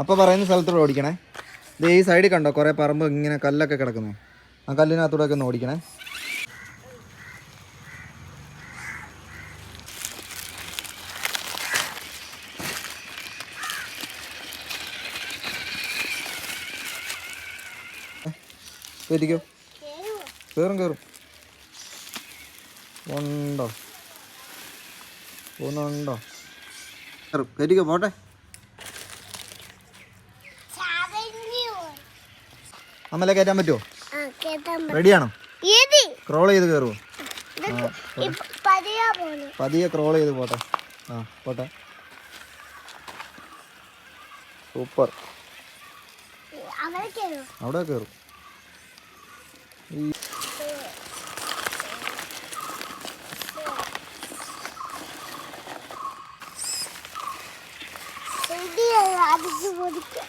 അപ്പോൾ പറയുന്ന സ്ഥലത്തോടെ ഓടിക്കണേ. ഇത് ഈ സൈഡിൽ കണ്ടോ? കുറേ പറമ്പ് ഇങ്ങനെ കല്ലൊക്കെ കിടക്കുന്നു. ആ കല്ലിനകത്തൂടെ ഒക്കെ ഒന്ന് ഓടിക്കണേ. കയറ്റിക്കോ കയറും കയറും ഉണ്ടോ? പോകുന്നുണ്ടോ? കയറും കയറ്റിക്കോ പോട്ടെ. അമ്മലെ കയറ്റാൻ പറ്റുമോ റെഡിയാണോ ക്രോൾ ചെയ്ത് കയറുമോ പതിയെ ക്രോൾ ചെയ്ത് പോട്ടെ. ആ പോട്ടെ. സൂപ്പർ അവിടെ കയറും അടിച്ചു പൊടിക്കാം